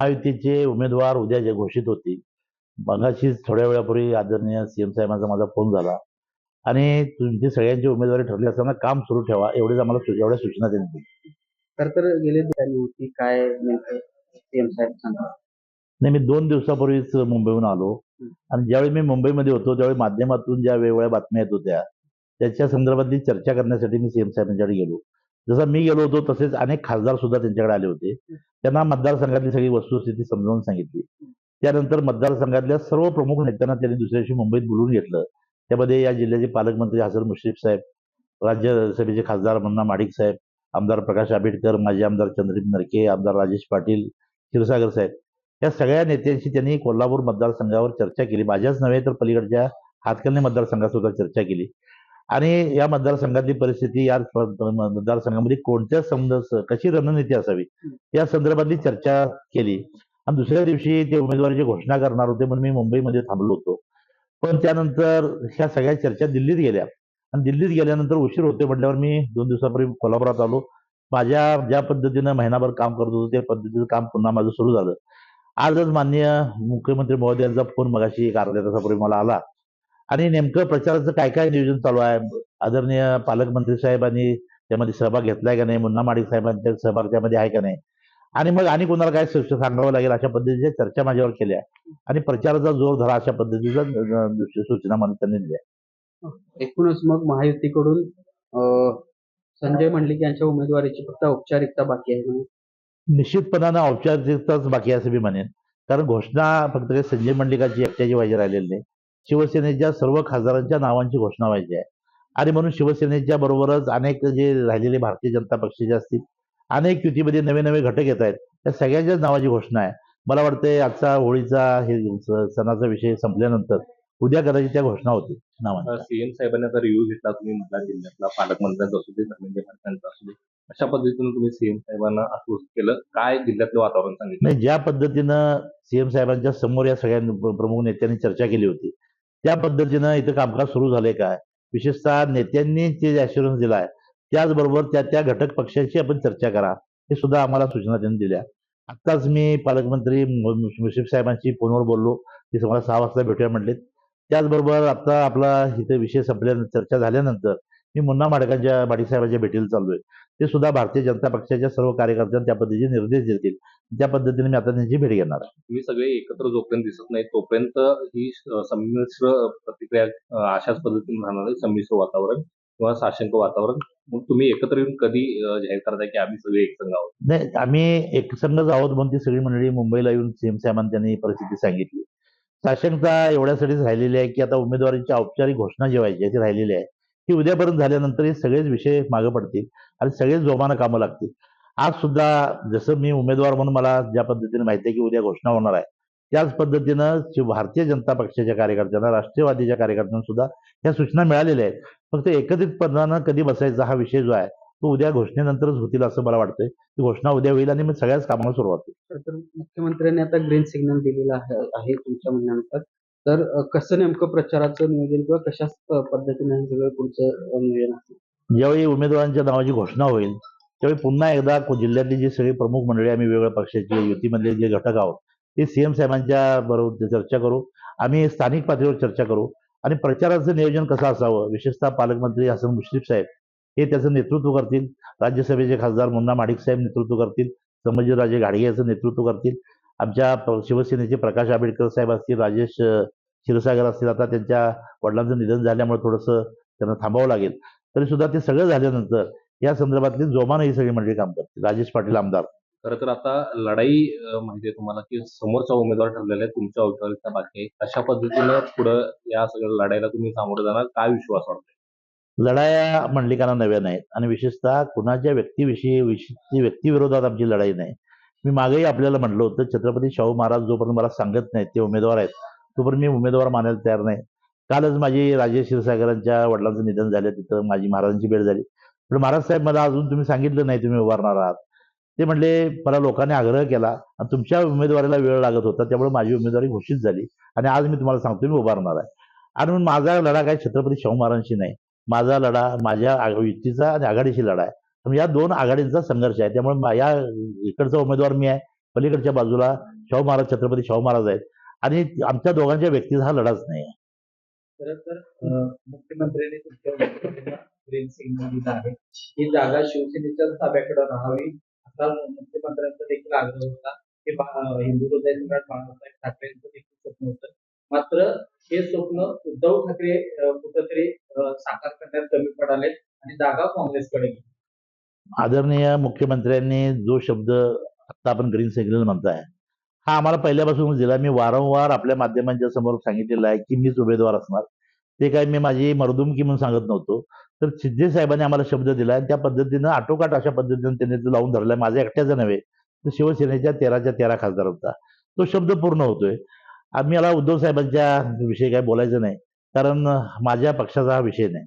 महायुतीचे उमेदवार उद्या जे घोषित होतील मगाशीच थोड्या वेळापूर्वी आदरणीय सीएम साहेबांचा माझा फोन झाला. आणि तुमची सगळ्यांची उमेदवारी ठरली असताना काम सुरू ठेवा एवढेच आम्हाला एवढ्या सूचना त्यांनी दिल्या. तर तर गेले होती काय सीएम साहेब सांगा. नाही मी दोन दिवसापूर्वीच मुंबईहून आलो. आणि ज्यावेळी मी मुंबईमध्ये होतो त्यावेळी माध्यमातून ज्या वेगवेगळ्या बातम्या येत होत्या त्याच्या संदर्भातली चर्चा करण्यासाठी मी सीएम साहेबांच्याकडे गेलो. जसं मी गेलो होतो तसेच अनेक खासदार सुद्धा त्यांच्याकडे आले होते. त्यांना मतदारसंघातली सगळी वस्तुस्थिती समजावून सांगितली. त्यानंतर मतदारसंघातल्या सर्व प्रमुख नेत्यांना त्यांनी दुसऱ्या दिवशी मुंबईत बोलवून घेतलं. त्यामध्ये या जिल्ह्याचे पालकमंत्री हसन मुश्रीफ साहेब राज्यसभेचे खासदार मन्ना माडिक साहेब आमदार प्रकाश आंबेडकर माजी आमदार चंद्रीप नरके आमदार राजेश पाटील क्षीरसागर साहेब. या सगळ्या नेत्यांशी त्यांनी कोल्हापूर मतदारसंघावर चर्चा केली. माझ्याच नव्हे तर पलीकडच्या हातकलने मतदारसंघात सुद्धा चर्चा केली. आणि या मतदारसंघातली परिस्थिती या मतदारसंघामध्ये कोणत्या संद कशी रणनीती असावी या संदर्भातली चर्चा केली. आणि दुसऱ्या दिवशी ते उमेदवारीची घोषणा करणार होते म्हणून मी मुंबईमध्ये थांबलो होतो. पण त्यानंतर ह्या सगळ्या चर्चा दिल्लीत गेल्या. आणि दिल्लीत गेल्यानंतर उशीर होते म्हटल्यावर मी दोन दिवसापूर्वी कोल्हापुरात आलो. माझ्या ज्या पद्धतीनं महिनाभर काम करत होतो त्या पद्धतीचं काम पुन्हा माझं सुरू झालं. आजच माननीय मुख्यमंत्री महोदयांचा फोन मगाशी एक अर्ध्या तासापूर्वी मला आला. आणि नेमकं प्रचाराचं काय काय नियोजन चालू आहे? आदरणीय पालकमंत्री साहेबांनी त्यामध्ये सहभाग घेतलाय का नाही? मुन्ना माडिक साहेबांचा सहभाग त्यामध्ये आहे का नाही? आणि मग आणि कोणाला काय सांगावं लागेल अशा पद्धतीच्या चर्चा माझ्यावर केल्या आणि प्रचाराचा जोर धरा अशा पद्धतीचा सूचना मला त्यांनी दिल्या एकूणच मग महायुतीकडून संजय मंडलिक यांच्या उमेदवारीची फक्त औपचारिकता बाकी आहे म्हणून निश्चितपणानं औपचारिकताच बाकी आहे असं मी म्हणेन. कारण घोषणा फक्त संजय मंडलिकाची एकट्याची व्हायची राहिलेली नाही. शिवसेनेच्या सर्व खासदारांच्या नावांची घोषणा व्हायची आहे. आणि म्हणून शिवसेनेच्या बरोबरच अनेक जे राहिलेले भारतीय जनता पक्षाचे असतील अनेक युतीमध्ये नवे नवे घटक येत आहेत. त्या सगळ्यांच्याच नावाची घोषणा आहे. मला वाटतंय आजचा होळीचा हे सणाचा विषय संपल्यानंतर उद्या कदाचित त्या घोषणा नावांच्या. सीएम साहेबांनी आता रिव्ह्यू घेतला तुम्ही म्हटला जिल्ह्यातला पालकमंत्र्यांचा असू दे धर्मेंद्र पाटलांचा असू दे. अशा पद्धतीने तुम्ही सीएम साहेबांना आश्वस्त केलं. काय जिल्ह्यातलं वातावरण सांगितलं? ज्या पद्धतीनं सीएम साहेबांच्या समोर या सगळ्या प्र- प्रमुख नेत्यांनी चर्चा केली होती त्या पद्धतीनं इथं कामकाज सुरू झालंय काय? विशेषतः नेत्यांनी जे आशरण दिला आहे त्याचबरोबर त्या त्या घटक पक्षांशी आपण चर्चा करा हे सुद्धा आम्हाला सूचना त्यांनी दिल्या. आत्ताच मी पालकमंत्री मु- मुश्रीफ साहेबांशी फोनवर बोललो ते मला सहा वाजता भेटूया म्हटले त्याचबरोबर आता आपला इथे विषय संपल्यानंतर चर्चा झाल्यानंतर मी मुन्ना माडकांच्या माडिक साहेबांच्या भेटीला चाललोय. ते सुद्धा भारतीय जनता पक्षाच्या सर्व कार्यकर्त्यांना त्या पद्धतीचे निर्देश देतील. त्या पद्धतीने मी आता त्यांची भेट घेणार आहे. तुम्ही सगळे एकत्र जोपर्यंत दिसत नाही तोपर्यंत ही संमिश्र प्रतिक्रिया अशाच पद्धतीने राहणार आहे संमिश्र वातावरण किंवा साशंक वातावरण. मग तुम्ही एकत्र येऊन कधी जाहीर करताय की आम्ही सगळे एकसंघ आहोत? नाही आम्ही एकसंघच आहोत म्हणून ती सगळी मंडळी मुंबईला येऊन सीएम साहेबांनी त्यांनी परिस्थिती सांगितली. साशंकता एवढ्यासाठीच राहिलेली आहे की आता उमेदवारीची औपचारिक घोषणा जी व्हायची आहे ती राहिलेली आहे ही उद्यापर्यंत झाल्यानंतर हे सगळेच विषय मागे पडतील आणि सगळेच जोमानं कामं लागतील. आज सुद्धा जसं मी उमेदवार म्हणून मला ज्या पद्धतीने माहिती आहे की उद्या घोषणा होणार आहे त्याच पद्धतीनं भारतीय जनता पक्षाच्या कार्यकर्त्यांना राष्ट्रवादीच्या कार्यकर्त्यांना सुद्धा ह्या सूचना मिळालेल्या आहेत. फक्त एकत्रितपणानं कधी बसायचा हा विषय जो आहे तो उद्या घोषणेनंतरच होतील असं मला वाटतंय. ती घोषणा उद्या होईल आणि मग सगळ्याच कामाला सुरुवात होईल. तर मुख्यमंत्र्यांनी आता ग्रीन सिग्नल दिलेला आहे आहे तुमच्या म्हणण्यानुसार. तर कसं नेमकं प्रचाराचं नियोजन किंवा कशा पद्धतीने हे सगळं पुढचं नियोजन असेल ज्यावेळी उमेदवारांच्या नावाची घोषणा होईल त्यावेळी पुन्हा एकदा को- जिल्ह्यातली जी सगळी प्रमुख मंडळी आम्ही वेगवेगळ्या पक्षाची युतीमधले जे घटक आहोत ते सीएम साहेबांच्या बरोबर चर्चा करू. आम्ही स्थानिक पातळीवर चर्चा करू. आणि प्रचाराचं नियोजन कसं असावं विशेषतः पालकमंत्री हसन मुश्रीफ साहेब हे त्याचं नेतृत्व करतील. राज्यसभेचे खासदार मुन्ना माडिक साहेब नेतृत्व करतील. संभाजीराजे घाडगे याचं नेतृत्व करतील. आमच्या शिवसेनेचे प्रकाश आंबेडकर साहेब असतील राजेश क्षीरसागर असतील आता त्यांच्या वडिलांचं निधन झाल्यामुळे थोडंसं त्यांना थांबावं लागेल. तरी सुद्धा ते सगळं झाल्यानंतर या संदर्भातली जोमानं ही सगळी मंडळी काम करतील. राजेश पाटील आमदार. खरं तर आता लढाई आहे तुम्हाला की समोरचा उमेदवार ठरलेला आहे तुमच्या औपचारिकता बाकी आहे. अशा पद्धतीनं पुढं या सगळ्या लढाईला तुम्ही सामोरं जाणार काय विश्वास वाटतोय? लढाया मंडलिकांना नव्या नाहीत. आणि विशेषतः कुणाच्या व्यक्तीविषयी विषयी व्यक्तिविरोधात आमची लढाई नाही. मी मागेही आपल्याला म्हटलं होतं छत्रपती शाहू महाराज जोपर्यंत मला सांगत नाहीत ते उमेदवार आहेत तोपर्यंत मी उमेदवार मानायला तयार नाही. कालच माझी राजेश क्षीरसागरांच्या वडिलांचं निधन झालं तिथं माझी महाराजांची भेट झाली. पण महाराज साहेब मला अजून तुम्ही सांगितलं नाही तुम्ही उभारणार आहात. ते म्हणले मला लोकांनी आग्रह केला आणि तुमच्या उमेदवारीला वेळ लागत होता त्यामुळे माझी उमेदवारी घोषित झाली आणि आज मी तुम्हाला सांगतो मी उभारणार आहे. आणि म्हणून माझा लढा काय छत्रपती शाहू महाराजांशी नाही. माझा लढा माझ्या युतीचा आणि आघाडीशी लढा आहे. या दोन आघाडींचा संघर्ष आहे. त्यामुळे या इकडचा उमेदवार मी आहे पलीकडच्या बाजूला शाहू महाराज छत्रपती शाहू महाराज आहेत. आणि आमच्या दोघांच्या व्यक्तीचा हा लढाच नाही आहे. खरं तर मुख्यमंत्र्यांनी तुमच्या आहे. ही जागा शिवसेनेच्या ताब्याकडे राहावी असा मुख्यमंत्र्यांचा देखील आग्रह होता. हे हिंदू हृदय सम्राट बाळासाहेब ठाकरेंचं देखील स्वप्न होतं. मात्र हे स्वप्न उद्धव ठाकरे कुठंतरी साकार करण्यात कमी पडाले आणि जागा काँग्रेसकडे गेली. आदरणीय मुख्यमंत्र्यांनी जो शब्द आता आपण ग्रीन सिग्नल म्हणताय हा आम्हाला पहिल्यापासून दिला. मी वारंवार आपल्या माध्यमांच्या समोर सांगितलेला आहे की मीच उमेदवार असणार. ते काय मी माझी मर्दुमकी म्हणून सांगत नव्हतो. तर सिद्धे साहेबांनी आम्हाला शब्द दिला आणि त्या पद्धतीनं आटोकाट अशा पद्धतीनं त्यांनी तो लावून धरलाय माझ्या एकट्याचा नव्हे तर शिवसेनेच्या तेराच्या तेरा खासदार होता. तो शब्द पूर्ण होतोय. आम्ही मला उद्धव साहेबांच्या विषयी काय बोलायचं नाही कारण माझ्या पक्षाचा हा विषय नाही.